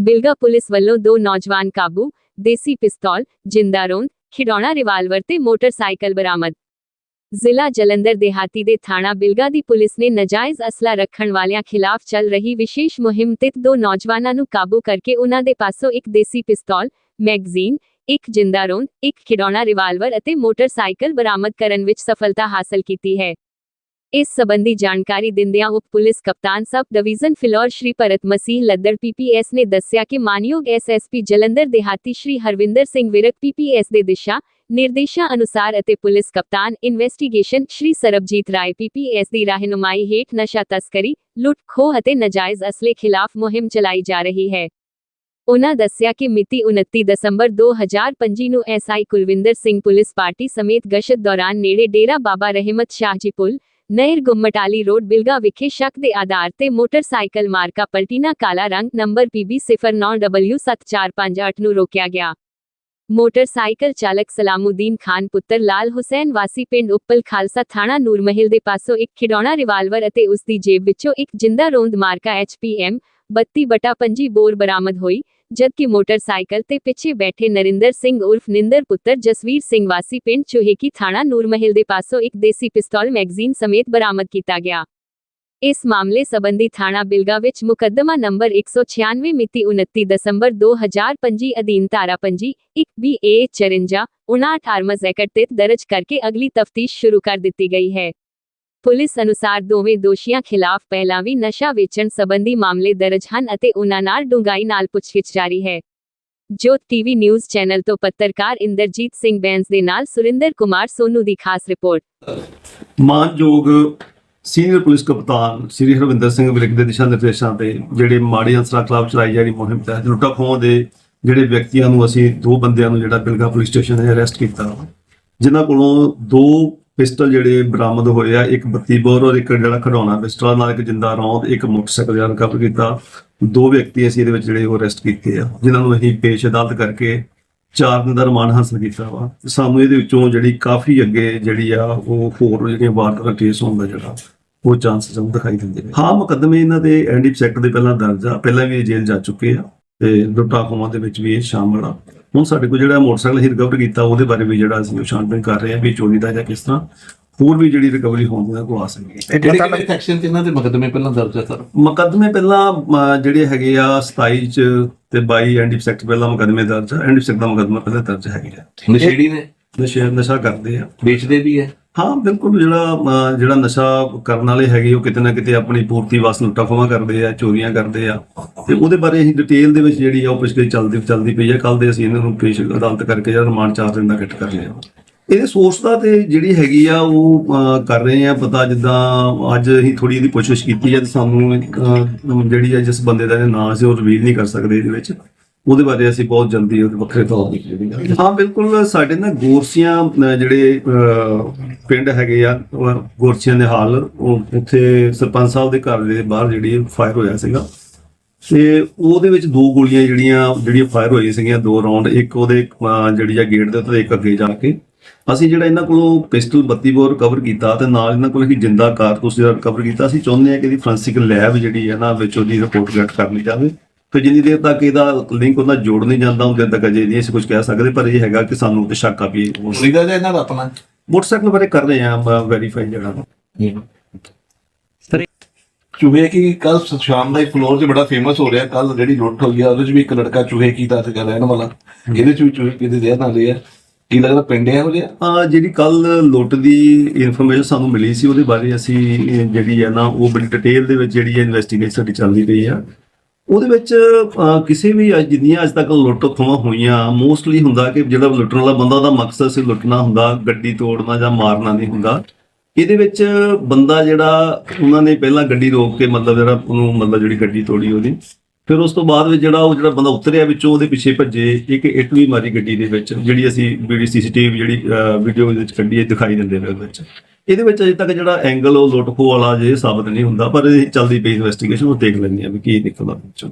Bilga police ਵੱਲੋਂ ਦੋ ਨੌਜਵਾਨ ਕਾਬੂ, ਦੇਸੀ ਪਿਸਤੌਲ, ਜਿੰਦਾ ਰੋਂਦ, ਖਿਡੌਣਾ ਰਿਵਾਲਵਰ ਤੇ ਮੋਟਰਸਾਈਕਲ ਬਰਾਮਦ। ਜ਼ਿਲ੍ਹਾ ਜਲੰਧਰ ਦੇਹਾਤੀ ਦੇ ਥਾਣਾ ਬਿਲਗਾ ਦੀ ਪੁਲਿਸ ਨੇ ਨਜਾਇਜ਼ ਅਸਲਾ ਰੱਖਣ ਵਾਲਿਆਂ ਖਿਲਾਫ ਚੱਲ ਰਹੀ ਵਿਸ਼ੇਸ਼ ਮੁਹਿੰਮ ਤਹਿਤ ਦੋ ਨੌਜਵਾਨਾਂ ਨੂੰ ਕਾਬੂ ਕਰਕੇ ਉਨ੍ਹਾਂ ਦੇ ਪਾਸੋਂ ਇੱਕ ਦੇਸੀ ਪਿਸਤੌਲ, ਮੈਗਜ਼ੀਨ, ਇੱਕ ਜਿੰਦਾ ਰੋਂਦ, ਇੱਕ ਖਿਡੌਣਾ ਰਿਵਾਲਵਰ ਅਤੇ ਮੋਟਰਸਾਈਕਲ ਬਰਾਮਦ ਕਰਨ ਵਿੱਚ ਸਫਲਤਾ ਹਾਸਲ ਕੀਤੀ ਹੈ। ਇਸ ਸੰਬੰਧੀ ਜਾਣਕਾਰੀ ਦਿੰਦਿਆਂ ਉਪ ਪੁਲਿਸ ਕਪਤਾਨ sub division Phillaur Shri Bharat Masih Laddar PPS ਨੇ ਦੱਸਿਆ ਕਿ ਮਾਨਯੋਗ ਐਸਐਸਪੀ ਜਲੰਧਰ ਦੇਹਾਤੀ ਸ਼੍ਰੀ ਹਰਵਿੰਦਰ ਸਿੰਘ ਵਿਰਕ ਪੀਪੀਐਸ ਦੇ ਦਿਸ਼ਾ ਨਿਰਦੇਸ਼ਾਂ ਅਨੁਸਾਰ ਅਤੇ ਪੁਲਿਸ ਕਪਤਾਨ ਇਨਵੈਸਟੀਗੇਸ਼ਨ ਸ਼੍ਰੀ ਸਰਬਜੀਤ ਰਾਏ ਪੀਪੀਐਸ ਦੀ ਰਹਿਨੁਮਾਈ ਹੇਠ ਨਸ਼ਾ ਤਸਕਰੀ ਲੁੱਟ ਖੋਹ ਅਤੇ ਨਾਜਾਇਜ਼ ਅਸਲੇ ਖਿਲਾਫ ਮੁਹਿੰਮ ਚਲਾਈ ਜਾ ਰਹੀ ਹੈ ਉਨ੍ਹਾਂ ਦੱਸਿਆ ਕਿ ਮਿਤੀ 29 ਦਸੰਬਰ 2025 ਨੂੰ SI Kulwinder Singh police party ਸਮੇਤ ਗਸ਼ਤ ਦੌਰਾਨ ਨੇੜੇ ਡੇਰਾ ਬਾਬਾ ਰਹਿਮਤ ਸ਼ਾਹ ਜੀ ਪੁਲ ਨਹਿਰ ਗੁੰਮਟਾਲੀ ਰੋਡ, ਬਿਲਗਾ ਵਿਖੇ ਸ਼ੱਕ ਦੇ ਆਧਾਰ ਤੇ ਮੋਟਰਸਾਈਕਲ ਮਾਰਕਾ ਪਲਟੀਨਾ ਕਾਲਾ ਰੰਗ ਨੰਬਰ PB09W7458 ਨੂੰ ਰੋਕਿਆ ਗਿਆ। ਮੋਟਰਸਾਈਕਲ ਚਾਲਕ ਸਲਾਮੁਦੀਨ ਖਾਨ, ਪੁੱਤਰ ਲਾਲ ਹੁਸੈਨ ਵਾਸੀ ਪਿੰਡ ਉੱਪਲ ਖਾਲਸਾ ਥਾਣਾ ਨੂਰਮਹਿਲ ਦੇ ਪਾਸੋਂ ਇੱਕ ਖਿਡੌਣਾ ਰਿਵਾਲਵਰ ਅਤੇ ਉਸ ਦੀ ਜੇਬ ਵਿੱਚੋਂ ਇੱਕ ਜਿੰਦਾ ਰੋਂਦ ਮਾਰਕਾ HPM 32 ਬਟਾ 25 ਬੋਰ ਬਰਾਮਦ ਹੋਈ, ਜਦਕਿ ਮੋਟਰਸਾਈਕਲ ਤੇ ਪਿੱਛੇ ਬੈਠੇ ਨਰਿੰਦਰ ਸਿੰਘ ਉਰਫ ਨਿੰਦਰ ਪੁੱਤਰ ਜਸਵੀਰ ਸਿੰਘ ਵਾਸੀ ਪਿੰਡ ਚੁਹੇਕੀ ਥਾਣਾ ਨੂਰਮਹਿਲ ਦੇ ਪਾਸੋਂ ਇੱਕ ਦੇਸੀ ਪਿਸਤੌਲ ਮੈਗਜ਼ੀਨ ਸਮੇਤ ਬਰਾਮਦ ਕੀਤਾ ਗਿਆ। ਇਸ ਮਾਮਲੇ ਸੰਬੰਧੀ ਥਾਣਾ ਬਿਲਗਾ ਵਿੱਚ ਮੁਕੱਦਮਾ ਨੰਬਰ 196 ਮਿਤੀ 29 ਦਸੰਬਰ 2025 ਅਧੀਨ ਧਾਰਾ 25 1 BA 54 59 ਆਰਮਜ਼ ਐਕਟ ਤਹਿਤ ਦਰਜ ਕਰਕੇ ਅਗਲੀ ਤਫਤੀਸ਼ ਸ਼ੁਰੂ ਕਰ ਦਿੱਤੀ ਗਈ ਹੈ। ਪੁਲਿਸ ਅਨੁਸਾਰ ਦੋਵੇਂ ਦੋਸ਼ੀਆਂ ਖਿਲਾਫ ਪਹਿਲਾਂ ਵੀ ਨਸ਼ਾ ਵੇਚਣ ਸੰਬੰਧੀ ਮਾਮਲੇ ਦਰਜ ਹਨ ਅਤੇ ਉਨ੍ਹਾਂ ਨਾਲ ਡੂੰਘਾਈ ਨਾਲ ਪੁੱਛਗਿੱਛ ਜਾਰੀ ਹੈ। ਜੋਤ ਟੀਵੀ ਨਿਊਜ਼ ਚੈਨਲ ਤੋਂ ਪੱਤਰਕਾਰ ਇੰਦਰਜੀਤ ਸਿੰਘ ਬੈਂਸ ਦੇ ਨਾਲ ਸੁਰਿੰਦਰ ਕੁਮਾਰ ਸੋਨੂ ਦੀ ਖਾਸ ਰਿਪੋਰਟ। ਮਾਨਯੋਗ ਸੀਨੀਅਰ ਪੁਲਿਸ ਕਪਤਾਨ ਸ੍ਰੀ ਹਰਵਿੰਦਰ ਸਿੰਘ ਵਿਰਕ ਦੇ ਦਿਸ਼ਾ ਨਿਰਦੇਸ਼ਾਂ ਤੇ ਜਿਹੜੇ ਮਾੜੇ ਅਨਸਰਾਂ ਖਿਲਾਫ ਚਲਾਈ ਜਾ ਰਹੀ ਮੁਹਿੰਮ ਤਹਿਤ ਲੁੱਟਾ ਖੋਹਾਂ ਦੇ ਜਿਹੜੇ ਵਿਅਕਤੀਆਂ ਨੂੰ ਅਸੀਂ ਦੋ ਬੰਦਿਆਂ ਨੂੰ ਜਿਹੜਾ ਬਿਲਗਾ ਪੁਲਿਸ ਸਟੇਸ਼ਨ ਨੇ ਅਰੈਸਟ ਕੀਤਾ, ਜਿਨ੍ਹਾਂ ਕੋਲੋਂ ਦੋ ਪਿਸਟਲ ਜਿਹੜੇ ਬਰਾਮਦ ਹੋਏ ਆ, ਇੱਕ 32 ਬੋਰ ਔਰ ਇੱਕ ਜਿਹੜਾ ਖਡਾਉਣਾ ਪਿਸਟਲ ਨਾਲ ਇੱਕ ਜਿੰਦਾ ਰੌਂਦ, ਇੱਕ ਮੋਟਰਸਾਈਕਲ ਜਿਹੜਾ ਕਵਰ ਕੀਤਾ। ਦੋ ਵਿਅਕਤੀ ਅਸੀਂ ਇਹਦੇ ਵਿੱਚ ਜਿਹੜੇ ਉਹ ਅਰੈਸਟ ਕੀਤੇ ਆ, ਜਿਨ੍ਹਾਂ ਨੂੰ ਅਸੀਂ ਪੇਸ਼ ਅਦਾਲਤ ਕਰਕੇ ਚਾਰ ਦਿਨ ਦਾ ਰਿਮਾਂਡ ਹਾਸਲ ਕੀਤਾ ਵਾ। ਸਾਨੂੰ ਇਹਦੇ ਵਿੱਚੋਂ ਜਿਹੜੀ ਕਾਫੀ ਅੱਗੇ ਜਿਹੜੀ ਆ, ਉਹ ਹੋਰ ਜਿਹੜੀਆਂ ਵਾਰਦਾਤਾਂ ਕੇਸ ਹੋਣ ਦਾ ਜਿਹੜਾ, ਉਹ ਚਾਂਸਸ ਸਾਨੂੰ ਦਿਖਾਈ ਦਿੰਦੇ ਨੇ। ਹਾਂ, ਮੁਕੱਦਮੇ ਇਹਨਾਂ ਦੇ ਐਨਡੀਪ ਸੈਕਟ ਦੇ ਪਹਿਲਾਂ ਦਰਜ ਆ, ਪਹਿਲਾਂ ਵੀ ਇਹ ਜੇਲ੍ਹ ਜਾ ਚੁੱਕੇ ਆ, ਤੇ ਲੁੱਟਾਂ ਖੋਹਾਂ ਦੇ ਵਿੱਚ ਵੀ ਇਹ ਸ਼ਾਮਲ ਆ। ਹੁਣ ਸਾਡੇ ਕੋਲ ਜਿਹੜਾ ਮੋਟਰਸਾਈਕਲ ਹੀ ਰਿਕਵਰ ਕੀਤਾ ਉਹਦੇ ਬਾਰੇ ਵੀ ਜਿਹੜਾ ਅਸੀਂ ਛਾਣਬੀਨ ਕਰ ਰਹੇ ਆ ਵੀ ਚੋਰੀ ਦਾ ਜਾਂ ਕਿਸ ਤਰ੍ਹਾਂ ਹੋਰ ਵੀ ਜਿਹੜੀ ਰਿਕਵਰੀ ਹੋਣ ਦਾ ਕੋ ਆ ਸਕਦੀ ਹੈ। ਇਹਨਾਂ ਦੇ ਮੁਕੱਦਮੇ ਪਹਿਲਾਂ ਦਰਜ ਹੈ ਸਰ? ਮੁਕੱਦਮੇ ਪਹਿਲਾਂ ਅਮ, ਜਿਹੜੇ ਹੈਗੇ ਆ 27 ਚ ਤੇ 22 ਐਨਡੀਪ ਸੈਕਟ ਪਹਿਲਾਂ ਮੁਕੱਦਮੇ ਦਰਜ ਆ ਐਨਡੀਪ ਸੈਕਟ ਦਾ ਮੁਕੱਦਮਾ ਪਹਿਲਾਂ ਦਰਜ ਹੈਗੇ ਆ। ਨਸ਼ੇੜੀ ਨੇ? ਨਸ਼ਾ ਨਸ਼ਾ ਕਰਦੇ ਆ। ਵੇਚਦੇ ਵੀ ਹੈ ਹਾਂ ਬਿਲਕੁਲ ਜਿਹੜਾ ਜਿਹੜਾ ਨਸ਼ਾ ਕਰਨ ਵਾਲੇ ਹੈਗੇ ਉਹ ਕਿਤੇ ਨਾ ਕਿਤੇ ਆਪਣੀ ਪੂਰਤੀ ਵਾਸਤੇ ਲੁੱਟਾਂ ਕਰਦੇ ਆ ਚੋਰੀਆਂ ਕਰਦੇ ਆ। ਤੇ ਉਹਦੇ ਬਾਰੇ ਅਸੀਂ ਡਿਟੇਲ ਦੇ ਵਿੱਚ ਜਿਹੜੀ ਆ ਉਹ ਪੁੱਛਗਿੱਛ ਚੱਲਦੀ ਚੱਲਦੀ ਪਈ ਹੈ ਕੱਲ ਦੇ ਅਸੀਂ ਇਹਨਾਂ ਨੂੰ ਪੇਸ਼ ਅਦਾਲਤ ਕਰਕੇ ਜਿਹੜਾ ਰਿਮਾਂਡ ਚਾਰ ਦਿਨ ਦਾ ਕਿਟ ਕਰ ਲਿਆ। ਇਹਦੇ ਸੋਰਸ ਦਾ ਤੇ ਜਿਹੜੀ ਹੈਗੀ ਆ ਉਹ ਕਰ ਰਹੇ ਆ ਪਤਾ ਜਿੱਦਾਂ ਅੱਜ ਅਸੀਂ ਥੋੜੀ ਇਹਦੀ ਪੁੱਛਗਿੱਛ ਕੀਤੀ ਹੈ ਤੇ ਸਾਨੂੰ ਜਿਹੜੀ ਆ ਜਿਸ ਬੰਦੇ ਦਾ ਇਹਦਾ ਨਾਮ ਸੀ ਉਹ ਰਿਵੀਲ ਨਹੀਂ ਕਰ ਸਕਦੇ ਇਹਦੇ ਵਿੱਚ। ਉਹਦੇ ਬਾਰੇ ਅਸੀਂ ਬਹੁਤ ਜਲਦੀ ਉਹਦੇ ਵੱਖਰੇ ਤੌਰ ਤੇ ਹਾਂ, ਬਿਲਕੁਲ ਸਾਡੇ ਨਾ ਗੋਰਸੀਆਂ ਜਿਹੜੇ ਪਿੰਡ ਹੈਗੇ ਆ ਗੋਰਸੀਆਂ ਦੇ ਹਾਲ, ਉਹ ਉੱਥੇ ਸਰਪੰਚ ਸਾਹਿਬ ਦੇ ਘਰ ਦੇ ਬਾਹਰ ਜਿਹੜੀ ਫਾਇਰ ਹੋਇਆ ਸੀਗਾ। ਤੇ ਉਹਦੇ ਵਿੱਚ ਦੋ ਗੋਲੀਆਂ ਜਿਹੜੀਆਂ ਜਿਹੜੀਆਂ ਫਾਇਰ ਹੋਈਆਂ ਸੀਗੀਆਂ ਦੋ ਰਾਉਂਡ ਇੱਕ ਉਹਦੇ ਜਿਹੜੀ ਆ ਗੇਟ ਦੇ ਉੱਤੇ ਇੱਕ ਅੱਗੇ ਜਾ ਕੇ। ਅਸੀਂ ਜਿਹੜਾ ਇਹਨਾਂ ਕੋਲੋਂ ਪਿਸਟਲ 32 ਬੋਰ ਕਵਰ ਕੀਤਾ ਤੇ ਨਾਲ ਇਹਨਾਂ ਕੋਲ ਅਸੀਂ ਜਿੰਦਾ ਕਾਰਤੂਸ ਜਿਹੜਾ ਕਵਰ ਕੀਤਾ। ਅਸੀਂ ਚਾਹੁੰਦੇ ਹਾਂ ਕਿ ਇਹਦੀ ਫੋਰੈਂਸਿਕ ਲੈਬ ਜਿਹੜੀ ਹੈ ਨਾ ਵਿੱਚ ਉਹਦੀ ਰਿਪੋਰਟ ਗੈਟ ਕਰ ਲਈ ਜਾਵੇ। ਫਿਰ ਜਿੰਨੀ ਦੇਰ ਤੱਕ ਇਹਦਾ ਲਿੰਕ ਉਹਦਾ ਜੋੜ ਨਹੀਂ ਜਾਂਦਾ ਉਦੋਂ ਤੱਕ ਅਜੇ ਨਹੀਂ ਅਸੀਂ ਕੁਝ ਕਹਿ ਸਕਦੇ ਪਰ ਇਹ ਹੈਗਾ ਕਿ ਸਾਨੂੰ ਤੇ ਸ਼ੱਕ ਆ ਵੀ ਉਹ- ਜਾਂ ਇਹਨਾਂ ਦਾ ਆਪਣਾ? ਮੋਟਰਸਾਈਕਲ ਬਾਰੇ ਕਰ ਰਹੇ ਆ ਵੈਰੀਫਾਈ ਜਿਹੜਾ। ਚੂਹੇ ਕੀ ਕੱਲ ਸ਼ਾਮ ਦਾ ਇੱਕ ਫਲੋਰ 'ਚ ਬੜਾ ਫੇਮਸ ਹੋ ਰਿਹਾ ਕੱਲ ਜਿਹੜੀ ਲੁੱਟ ਹੋਈ ਆ ਉਹਦੇ 'ਚ ਵੀ ਇੱਕ ਲੜਕਾ ਚੂਹੇ ਕੀ ਦਾ ਸੀਗਾ ਰਹਿਣ ਵਾਲਾ। ਇਹਦੇ 'ਚ ਵੀ ਚੂਹੇ ਕੀ ਦੇ ਨਾਲ ਲਿਆ ਕੀ ਲੱਗਦਾ ਪਿੰਡ ਹੈ ਹੋ ਆ ਜਿਹੜੀ ਕੱਲ ਲੁੱਟ ਦੀ ਇਨਫੋਰਮੇਸ਼ਨ ਸਾਨੂੰ ਮਿਲੀ ਸੀ ਉਹਦੇ ਬਾਰੇ ਅਸੀਂ ਜਿਹੜੀ ਹੈ ਨਾ ਉਹ ਬੜੀ ਡਿਟੇਲ ਦੇ ਵਿੱਚ ਜਿਹੜੀ ਹੈ ਇਨਵੈਸਟੀਗੇਸ਼ਨ ਸਾਡੀ ਚੱਲਦੀ ਪਈ ਆ। ਉਹਦੇ ਵਿੱਚ ਕਿਸੇ ਵੀ ਅੱਜ ਜਿੰਨੀਆਂ ਅੱਜ ਤੱਕ ਲੁੱਟ ਖੋਹਾਂ ਹੋਈਆਂ ਮੋਸਟਲੀ ਹੁੰਦਾ ਕਿ ਜਿਹੜਾ ਲੁੱਟਣ ਵਾਲਾ ਬੰਦਾ ਦਾ ਮਕਸਦ ਸੀ ਲੁੱਟਣਾ ਹੁੰਦਾ ਗੱਡੀ ਤੋੜਨਾ ਜਾਂ ਮਾਰਨਾ ਨਹੀਂ ਹੁੰਦਾ। ਇਹਦੇ ਵਿੱਚ ਬੰਦਾ ਜਿਹੜਾ ਉਹਨਾਂ ਨੇ ਪਹਿਲਾਂ ਗੱਡੀ ਰੋਕ ਕੇ ਮਤਲਬ ਜਿਹੜਾ ਉਹਨੂੰ ਮਤਲਬ ਜਿਹੜੀ ਗੱਡੀ ਤੋੜੀ ਉਹਦੀ। ਫਿਰ ਉਸ ਤੋਂ ਬਾਅਦ ਵਿੱਚ ਜਿਹੜਾ ਉਹ ਜਿਹੜਾ ਬੰਦਾ ਉਤਰਿਆ ਵਿੱਚੋਂ ਉਹਦੇ ਪਿੱਛੇ ਭੱਜੇ ਇੱਕ ਇੱਟ ਵੀ ਮਾਰੀ ਗੱਡੀ ਦੇ ਵਿੱਚ, ਜਿਹੜੀ ਅਸੀਂ ਵੀਡੀ ਸੀਸੀਟੀਵੀ ਜਿਹੜੀ ਵੀਡੀਓ ਵਿੱਚ ਕੱਢੀ ਹੈ, ਦਿਖਾਈ ਦਿੰਦੇ ਨੇ ਉਹਦੇ ਵਿੱਚ। ਇਹਦੇ ਵਿੱਚ ਅਜੇ ਤੱਕ ਜਿਹੜਾ ਐਂਗਲ, ਉਹ ਲੁੱਟ ਖੋਹ ਵਾਲਾ ਜੇ ਸਾਬਤ ਨਹੀਂ ਹੁੰਦਾ, ਪਰ ਇਹ ਚੱਲਦੀ ਪਈ ਇਨਵੈਸਟੀਗੇਸ਼ਨ ਉਹ ਦੇਖ ਲੈਂਦੇ ਆ ਵੀ ਕੀ ਨਿਕਲਦਾ ਵਿੱਚੋਂ।